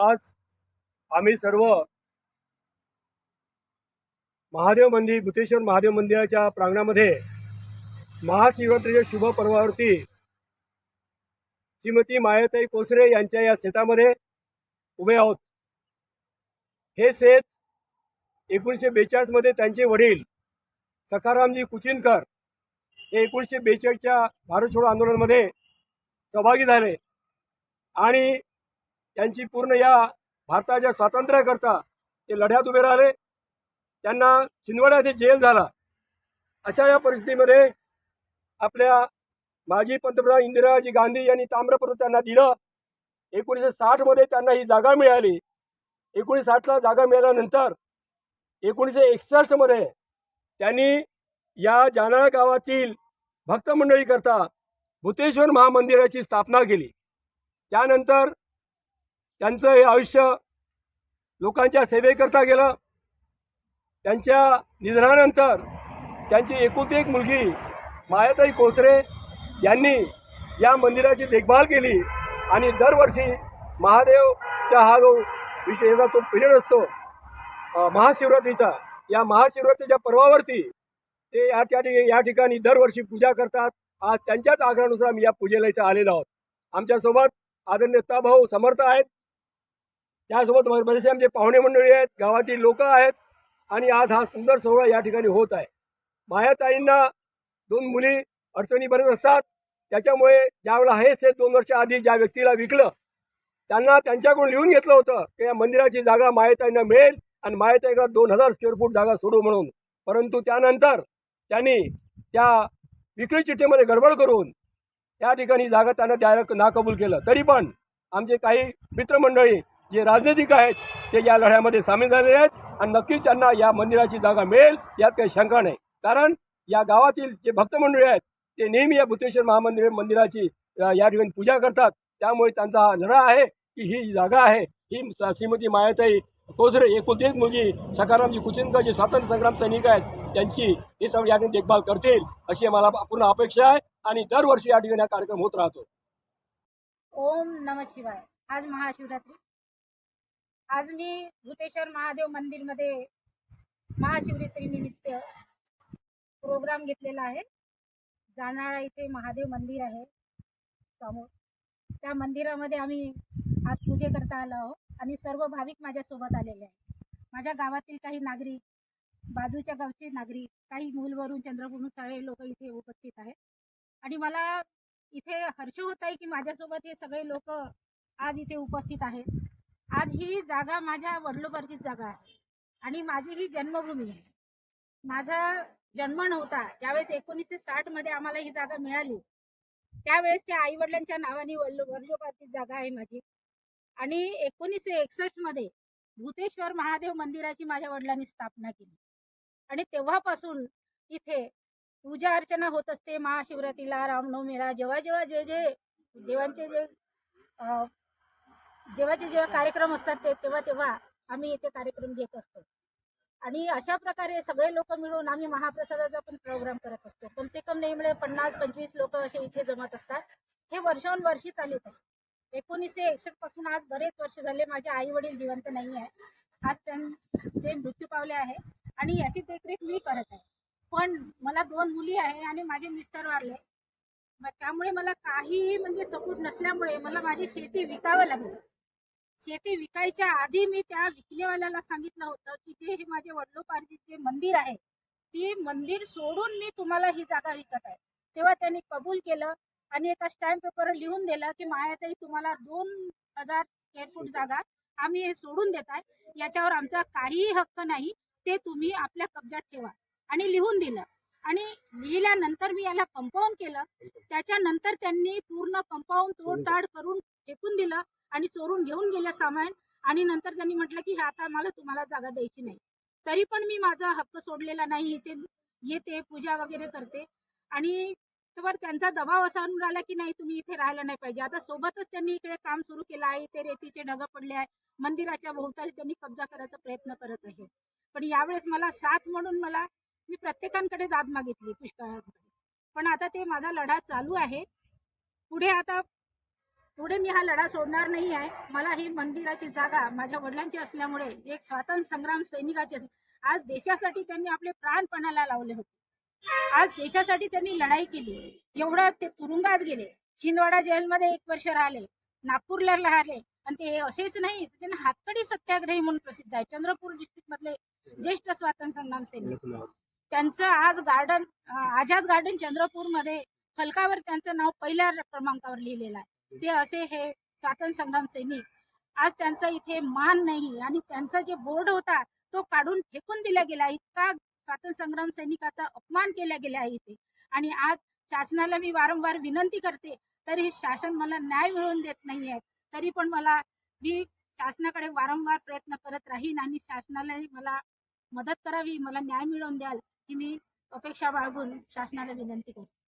आज आम्ही सर्व महादेव मंदिर भूतेश्वर महादेव मंदिराच्या प्रांगणामध्ये महाशिवरात्रीच्या शुभ पर्वावरती श्रीमती मायाताई कोसरे यांच्या या शेतामध्ये उभे आहोत. हे शेत एकोणीसशे बेचाळीसमध्ये त्यांचे वडील सखारामजी कुचिनकर हे एकोणीसशे बेचाळीसच्या भारत छोडो आंदोलनामध्ये सहभागी झाले आणि त्यांची पूर्ण या भारताच्या स्वातंत्र्याकरता ते लढ्यात उभे राहिले. त्यांना छिंदवाडा येथे जेल झाला. अशा या परिस्थितीमध्ये आपल्या माजी पंतप्रधान इंदिराजी गांधी यांनी ताम्रपत्र त्यांना दिलं. एकोणीसशे साठमध्ये त्यांना ही जागा मिळाली. एकोणीसशे साठला जागा मिळाल्यानंतर एकोणीसशे एकसष्टमध्ये त्यांनी या जानाळा गावातील भक्त मंडळीकरता भूतेश्वर महामंदिराची स्थापना केली. त्यानंतर त्यांचं हे आयुष्य लोकांच्या सेवेकरता गेलं. त्यांच्या निधनानंतर त्यांची एकुलती एक मुलगी मायाताई कोसरे यांनी या मंदिराची देखभाल केली आणि दरवर्षी महादेवचा हा जो विषयाचा तो पिरियड असतो महाशिवरात्रीचा या महाशिवरात्रीच्या पर्वावरती ते या त्या ठिकाणी या ठिकाणी दरवर्षी पूजा करतात. आज त्यांच्याच आग्रहानुसार आम्ही या पूजेला इथं आलेलो आहोत. आमच्यासोबत आदरणीय भाऊ समर्थ आहेत. त्यासोबत बरेचसे आमचे पाहुणे मंडळी आहेत गावातील लोक आहेत आणि आज हा सुंदर सोहळा या ठिकाणी होत आहे. मायाताईंना दोन मुली अडचणी बरेच असतात. त्याच्यामुळे ज्यावेळेला हे दोन वर्ष आधी ज्या व्यक्तीला विकलं त्यांना त्यांच्याकडून लिहून घेतलं होतं की या मंदिराची जागा मायाताईंना मिळेल आणि मायाताईला दोन हजार स्क्वेअर फूट जागा सोडू म्हणून. परंतु त्यानंतर त्यांनी त्या विक्री चिठ्ठीमध्ये गडबड करून त्या ठिकाणी जागा त्यांना द्यायला नाकबूल केलं. तरी पण आमचे काही मित्रमंडळी जे राजनैतिक आहेत ते या लढ्यामध्ये सामील झालेले आहेत आणि नक्कीच त्यांना या मंदिराची जागा मिळेल यात काही शंका नाही. कारण या गावातील जे भक्त मंडळी आहेत ते नेहमी या भूतेश्वर महामंदिर मंदिराची या ठिकाणी पूजा करतात. त्यामुळे त्यांचा हा लढा आहे की ही जागा आहे. ही श्रीमती मायाताई कोसरे एकुलती एक मुलगी सकारामजी कुचिनकर जे स्वातंत्र्य संग्राम सैनिक आहेत त्यांची हे सर्व या ठिकाणी देखभाल करतील अशी मला पूर्ण अपेक्षा आहे आणि दरवर्षी या ठिकाणी हा कार्यक्रम होत राहतो. ओम नम शिवाय. आज महाशिवरात्री. आज मी भूतेश्वर महादेव मंदिरमध्ये महाशिवरात्री निमित्त प्रोग्राम घेतलेला आहे. जाणारा इथे महादेव मंदिर आहे. समोर. त्या मंदिरामध्ये आम्ही आज पूजे करता आलो आहोत आणि सर्व भाविक माझ्यासोबत आलेले आहेत. माझ्या गावातील काही नागरिक बाजूच्या गावचे नागरिक काही मूलवरून चंद्रपूरहून सगळे लोक इथे उपस्थित आहेत. आणि मला इथे हर्ष होत आहे की माझ्यासोबत हे सगळे लोक आज इथे उपस्थित आहेत. आज ही जागा माझ्या वडलोबरचीच जागा आहे. आणि माझी ही जन्मभूमी आहे. माझा जन्म नव्हता. ज्यावेळेस एकोणीसशे साठमध्ये आम्हाला ही जागा मिळाली. त्यावेळेस त्या आईवडिलांच्या नावाने वल्लो जागा आहे माझी. आणि एकोणीसशे एकसष्टमध्ये भूतेश्वर महादेव मंदिराची माझ्या वडिलांनी स्थापना केली. आणि तेव्हापासून इथे पूजा अर्चना होत असते. महाशिवरात्रीला रामनवमीला जेव्हा जेव्हा जे जे देवांचे जे जेव्हाचे जेव्हा कार्यक्रम असतात ते तेव्हा तेव्हा आम्ही इथे कार्यक्रम घेत असतो. आणि अशा प्रकारे सगळे लोक मिळून आम्ही महाप्रसादाचा पण प्रोग्राम करत असतो. कमसे कम नाही मिळे पन्नास पंचवीस लोक असे इथे जमत असतात. हे वर्षानुवर्षी चालत आहे. एकोणीसशे एकसष्टपासून आज बरेच वर्ष झाले माझे आई वडील जिवंत नाही आहे आज त्यांचे मृत्यू पावले आहे आणि याची देखरेख मी करत आहे. पण मला दोन मुली आहे आणि माझे मिस्टर वाढले मग त्यामुळे मला काहीही म्हणजे सपोर्ट नसल्यामुळे मला माझी शेती विकावं लागली. शेती विकायच्या आधी मी त्या विकणेवाल्याला सांगितलं होतं की जे हे माझे वडलोपार्जित जे मंदिर आहे ती मंदिर सोडून मी तुम्हाला ही जागा विकत आहे. तेव्हा त्यांनी कबूल केलं आणि एका स्टॅम्प पेपरवर लिहून दिलं की मायाताई तुम्हाला दोन हजार स्क्वेअर फूट जागा आम्ही हे सोडून देत आहे. याच्यावर आमचा काहीही हक्क नाही ते तुम्ही आपल्या कब्जात ठेवा. आणि लिहून दिलं. आणि लिहिल्यानंतर मी याला कंपाऊंड केलं. त्याच्यानंतर त्यांनी पूर्ण कंपाऊंड तोडताड करून फेकून दिलं. आणि चोरून घेऊन गेलं सामान. आणि नंतर त्यांनी म्हटलं की हे आता मला तुम्हाला जागा द्यायची नाही. तरी पण मी माझा हक्क सोडलेला नाही. इथे येते पूजा वगैरे करते. आणि तर त्यांचा दबाव असा आणून राहिला की नाही तुम्ही इथे राहायला नाही पाहिजे. आता सोबतच त्यांनी इकडे काम सुरू केलं आहे. इथे रेतीचे ढग पडले आहे. मंदिराच्या भोवताली त्यांनी कब्जा करायचा प्रयत्न करत आहे पण यावेळेस मला साथ म्हणून मला मी प्रत्येकांकडे दाद मागितली पुष्कळाकडे. पण आता ते माझा लढा चालू आहे. पुढे आता पुढे मी हा लढा सोडणार नाही आहे. मला ही मंदिराची जागा माझ्या वडिलांची असल्यामुळे एक स्वातंत्र्य संग्राम सैनिकाचे आज देशासाठी त्यांनी आपले प्राणपणाला लावले होते. आज देशासाठी त्यांनी लढाई केली. एवढं ते तुरुंगात गेले. छिंदवाडा जेलमध्ये एक वर्ष राहिले. नागपूरला राहिले. आणि ते असेच नाही त्यांना हातकडी सत्याग्रही म्हणून प्रसिद्ध आहे. चंद्रपूर डिस्ट्रिक्ट मधले ज्येष्ठ स्वातंत्र्य संग्राम सैनिक. त्यांचं आज गार्डन आझाद गार्डन चंद्रपूरमध्ये फलकावर त्यांचं नाव पहिल्या क्रमांकावर लिहिलेलं आहे. ते असे हे स्वातंत्र्य संग्राम सैनिक. आज त्यांचा इथे मान नाही आणि त्यांचा जे बोर्ड होता तो काढून फेकून दिला गेला इतका स्वातंत्र्य संग्राम सैनिकाचा अपमान केला गेला आहे इथे. आणि आज शासनाला मी वारंवार विनंती करते तरी शासन मला न्याय मिळवून देत नाही आहे. तरी पण मला मी शासनाकडे वारंवार प्रयत्न करत राहीन आणि शासनाला मला मदत करावी मला न्याय मिळवून द्याल ही मी अपेक्षा बाळगून शासनाला विनंती करते.